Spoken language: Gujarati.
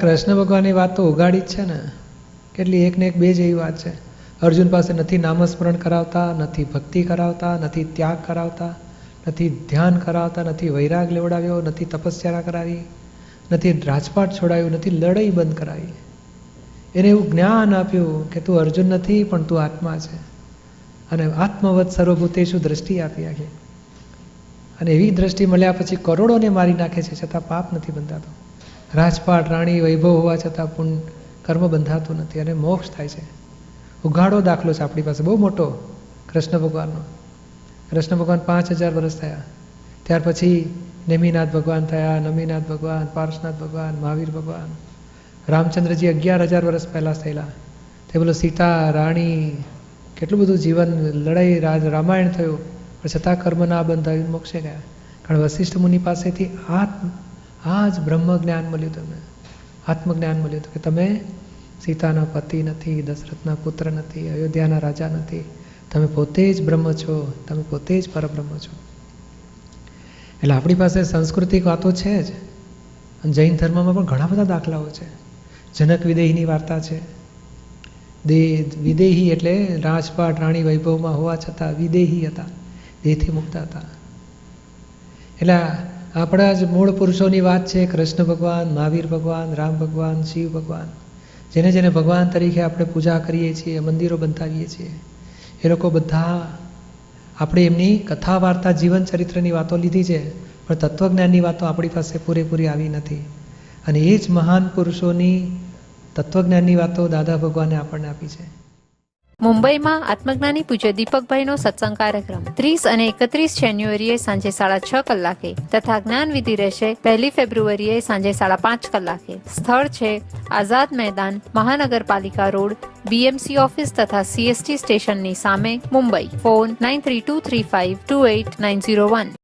કૃષ્ણ ભગવાનની વાત તો ઉગાડી જ છે ને. કેટલી એક ને એક બે જેવી વાત છે. અર્જુન પાસે નથી નામસ્મરણ કરાવતા, નથી ભક્તિ કરાવતા, નથી ત્યાગ કરાવતા, નથી ધ્યાન કરાવતા, નથી વૈરાગ લેવડાવ્યો, નથી તપસ્યા કરાવી, નથી રાજપાટ છોડાયું, નથી લડાઈ બંધ કરાવી. એને એવું જ્ઞાન આપ્યું કે તું અર્જુન નથી, પણ તું આત્મા છે. અને આત્મવત સર્વભૂતેશુ દ્રષ્ટિ આપી આખી. અને એવી દ્રષ્ટિ મળ્યા પછી કરોડોને મારી નાખે છે છતાં પાપ નથી બંધાતો. રાજપાટ રાણી, વૈભવ હોવા છતાં પુણ્ય કર્મ બંધાતું નથી અને મોક્ષ થાય છે. ઉઘાડો દાખલો છે આપણી પાસે, બહુ મોટો, કૃષ્ણ ભગવાનનો. કૃષ્ણ ભગવાન પાંચ હજાર વર્ષ થયા. ત્યાર પછી નેમિનાથ ભગવાન થયા, નમીનાથ ભગવાન, પાર્શનાથ ભગવાન, મહાવીર ભગવાન. રામચંદ્રજી અગિયાર હજાર વર્ષ પહેલાં થયેલા. તે બોલો, સીતા, રાણી, કેટલું બધું જીવન, લડાઈ, રાજ, રામાયણ થયું, પણ છતાં કર્મ ના બંધાયું, મોક્ષે ગયા. કારણ વશિષ્ઠ મુનિ પાસેથી આત્મ આ જ બ્રહ્મ જ્ઞાન મળ્યું તમને આત્મજ્ઞાન મળ્યું હતું કે તમે સીતાના પતિ નથી, દશરથના પુત્ર નથી, અયોધ્યાના રાજા નથી. તમે પોતે જ બ્રહ્મ છો, તમે પોતે જ પરબ્રહ્મ છો. એટલે આપણી પાસે સાંસ્કૃતિક વાતો છે જ. જૈન ધર્મમાં પણ ઘણા બધા દાખલાઓ છે. જનક વિદેહીની વાર્તા છે. દે વિદેહી એટલે રાજપાટ, રાણી વૈભવમાં હોવા છતાં વિદેહી હતા. દેહથી મુક્ત હતા. એટલે આપણા જ મૂળ પુરુષોની વાત છે, કૃષ્ણ ભગવાન, મહાવીર ભગવાન, રામ ભગવાન, શિવ ભગવાન. જેને જેને ભગવાન તરીકે આપણે પૂજા કરીએ છીએ, મંદિરો બંધાવીએ છીએ, એ લોકો બધા આપણે એમની કથા વાર્તા જીવન ચરિત્રની વાતો લીધી છે, પણ તત્વજ્ઞાનની વાતો આપણી પાસે પૂરેપૂરી આવી નથી. અને એ જ મહાન પુરુષોની તત્વજ્ઞાનની વાતો દાદા ભગવાને આપણને આપી છે. મુંબઈમાં આત્મજ્ઞાની પૂજ્ય દીપકભાઈનો સત્સંગ કાર્યક્રમ. ત્રીસ અને એકત્રીસ જાન્યુઆરીએ સાંજે સાડા છ કલાકે તથા જ્ઞાનવિધિ રહેશે પહેલી ફેબ્રુઆરીએ સાંજે સાડા પાંચ કલાકે. સ્થળ છે આઝાદ મેદાન, મહાનગરપાલિકા રોડ, બીએમસી ઓફિસ તથા સીએસટી સ્ટેશનની સામે, Mumbai. Phone nine three two three five two eight nine zero one.